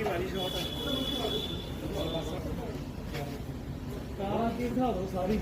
ਹੀ ਮਾਰੀ ਸ਼ਾਟ ਕਾਰਾਂ ਦੀ ਦਿਖਾ ਦਿਓ ਸਾਰੀ।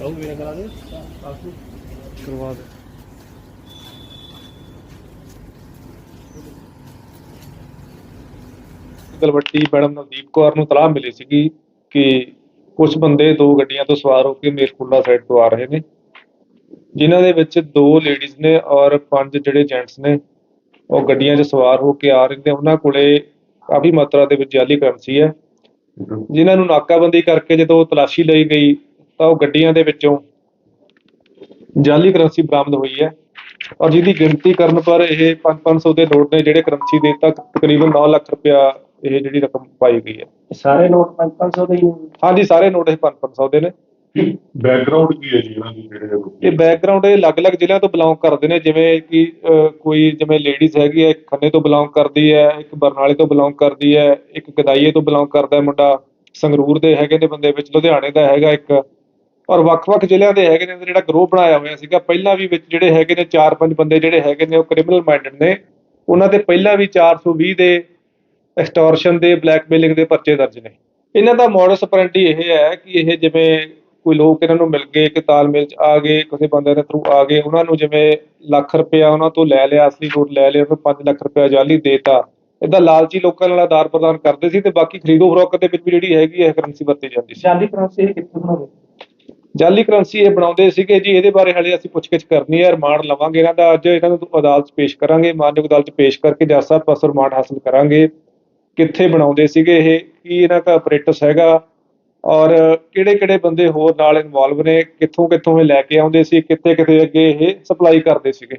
ਆਓ ਵੀਰੇ ਕਰਾ ਦੇ ਆਸੂ ਕਰਵਾ ਦੇ ਗਲਵੱਟੀ ਮੈਡਮ ਨਵਦੀਪ ਕੌਰ ਨੂੰ ਤਲਾਹ ਮਿਲੀ ਸੀਗੀ ਕਿ ਕੁਝ ਬੰਦੇ ਦੋ ਗੱਡੀਆਂ ਤੋਂ ਸਵਾਰ ਹੋ ਕੇ ਮੇਰਕੁੰਡਾ ਸਾਈਡ ਤੋਂ ਆ ਰਹੇ ਨੇ। ਜਿਨ੍ਹਾਂ ਦੇ ਵਿੱਚ ਦੋ ਲੇਡੀਜ਼ ਨੇ ਔਰ ਪੰਜ ਜਿਹੜੇ ਜੈਂਟਸ ਨੇ ਉਹ ਗੱਡੀਆਂ 'ਚ ਸਵਾਰ ਹੋ ਕੇ ਆ ਰਹੇ ਨੇ। ਉਹਨਾਂ ਕੋਲੇ ਕਾਫੀ ਮਾਤਰਾ ਦੇ ਵਿੱਚ ਜਾਲੀ ਕਰੰਸੀ ਹੈ। ਜਿਨ੍ਹਾਂ ਨੂੰ ਨਾਕਾਬੰਦੀ ਕਰਕੇ ਜਦੋਂ ਤਲਾਸ਼ੀ ਲਈ ਗਈ ਤਾਂ ਉਹ ਗੱਡੀਆਂ ਦੇ ਵਿੱਚੋਂ ਜਾਲੀ ਕਰੰਸੀ ਬਰਾਮਦ ਹੋਈ ਹੈ ਔਰ ਜਿਹਦੀ ਗਿਣਤੀ ਕਰਨ ਪਰ ਇਹ 5-500 ਦੇ ਨੋਟ ਨੇ ਜਿਹੜੇ ਕਰੰਸੀ ਦੇ ਤੱਕ ਤਕਰੀਬਨ 9 ਲੱਖ ਰੁਪਇਆ ਇਹ ਜਿਹੜੀ ਰਕਮ ਪਾਈ ਗਈ ਹੈ। ਸਾਰੇ ਨੋਟ 500 ਦੇ ਹੀ ਨੇ। ਹਾਂਜੀ ਸਾਰੇ ਨੋਟ ਇਹ 5-500 ਦੇ ਨੇ। ਬੈਕਗ੍ਰਾਉਂਡ ਕੀ ਹੈ ਜੀ ਇਹਨਾਂ ਦੀ ਜਿਹੜੇ ਇਹ ਬੈਕਗ੍ਰਾਉਂਡ ਇਹ ਅਲੱਗ-ਅਲੱਗ ਜ਼ਿਲ੍ਹਿਆਂ ਤੋਂ ਬਿਲੋਂਗ ਕਰਦੇ ਨੇ, ਜਿਵੇਂ ਕਿ ਕੋਈ ਜਿਵੇਂ ਲੇਡੀਜ਼ ਹੈਗੀ ਹੈ ਖੰਨੇ ਤੋਂ ਬਿਲੋਂਗ ਕਰਦੀ ਹੈ, ਇੱਕ ਬਰਨਾਲੇ ਤੋਂ ਬਿਲੋਂਗ ਕਰਦੀ ਹੈ, ਇੱਕ ਗਦਾਈਏ ਤੋਂ ਬਿਲੋਂਗ ਕਰਦਾ ਹੈ ਮੁੰਡਾ, ਸੰਗਰੂਰ ਦੇ ਹੈਗੇ ਨੇ ਬੰਦੇ ਵਿੱਚ, ਲੁਧਿਆਣੇ ਦਾ ਹੈਗਾ ਇੱਕ, ਔਰ ਵੱਖ-ਵੱਖ ਜ਼ਿਲ੍ਹਿਆਂ ਦੇ ਹੈਗੇ ਨੇ ਜਿਹੜਾ ਗਰੋਹ ਬਣਾਇਆ ਹੋਇਆ ਸੀਗਾ, ਪਹਿਲਾਂ ਵੀ ਵਿੱਚ ਜਿਹੜੇ ਹੈਗੇ ਨੇ 4-5 ਬੰਦੇ ਜਿਹੜੇ ਹੈਗੇ ਨੇ, ਉਹ ਕ੍ਰਿਮੀਨਲ ਮਾਈਂਡਡ ਨੇ, ਉਹਨਾਂ ਤੇ ਪਹਿਲਾਂ ਵੀ 420 ਦੇ ਐਕਸਟੋਰਸ਼ਨ ਦੇ ਬਲੈਕਮੇਲਿੰਗ ਦੇ ਪਰਚੇ ਦਰਜ ਨੇ। ਇਹਨਾਂ ਦਾ ਮੋਡਸ ਆਪਰੈਂਡੀ ਇਹ ਹੈ ਕਿ ਇਹ ਜਿਵੇਂ ਕੋਈ ਲੋਕ ਇਹਨਾਂ ਨੂੰ ਮਿਲ ਗਏ ਕਿ ਤਾਲਮੇਲ ਚ ਆ ਗਏ ਕਿਸੇ ਬੰਦੇ ਦੇ ਥਰੂ ਆ ਗਏ ਉਹਨਾਂ ਨੂੰ ਜਿਵੇਂ ਲੱਖ ਰੁਪਇਆ ਉਹਨਾਂ ਤੋਂ ਲੈ ਲਿਆ ਅਸਲੀ ਨੋਟ ਲੈ ਲਿਆ ਉਹਨੂੰ 5 ਲੱਖ ਰੁਪਇਆ ਜਾਲੀ ਦੇਤਾ। ਇਦਾਂ ਲਾਲਚੀ ਲੋਕਾਂ ਨਾਲ ਆਦਾਰ ਪ੍ਰਦਾਨ ਕਰਦੇ ਸੀ ਤੇ ਬਾਕੀ ਖਰੀਦੋ ਫਰੋਖਤ ਦੇ ਵਿੱਚ ਵੀ ਜਿਹੜੀ ਹੈਗੀ ਹੈ ਕਰੰਸੀ ਵਰਤੀ ਜਾਂਦੀ ਸੀ। ਜਾਲੀ ਕਰੰਸੀ ਇਹ ਕਿੱਥੋਂ ਬਣਾਉਂਦੇ? ਜਾਲੀ ਕਰੰਸੀ ਇਹ ਬਣਾਉਂਦੇ ਸੀਗੇ ਜੀ ਇਹਦੇ ਬਾਰੇ ਹਾਲੇ ਅਸੀਂ ਪੁੱਛਗਿੱਛ ਕਰਨੀ ਹੈ ਰਿਮਾਂਡ ਲਵਾਂਗੇ ਇਹਨਾਂ ਦਾ ਅੱਜ ਇਹਨਾਂ ਨੂੰ ਅਦਾਲਤ 'ਚ ਪੇਸ਼ ਕਰਾਂਗੇ ਮਾਨਯੋਗ ਅਦਾਲਤ 'ਚ ਪੇਸ਼ ਕਰਕੇ ਜੱਜ ਸਾਹਿਬ ਪਾਸੋਂ ਰਿਮਾਂਡ ਹਾਸਲ ਕਰਾਂਗੇ। ਕਿੱਥੇ ਬਣਾਉਂਦੇ ਸੀਗੇ ਇਹ ਕੀ ਇਹਨਾਂ ਦਾ ਆਪਰੇਟਸ ਹੈਗਾ? ਔਰ ਕਿਹੜੇ ਕਿਹੜੇ ਬੰਦੇ ਹੋਰ ਨਾਲ ਇਨਵੋਲਵ ਨੇ, ਕਿੱਥੋਂ ਕਿੱਥੋਂ ਇਹ ਲੈ ਕੇ ਆਉਂਦੇ ਸੀ, ਕਿੱਥੇ ਕਿੱਥੇ ਅੱਗੇ ਇਹ ਸਪਲਾਈ ਕਰਦੇ ਸੀਗੇ?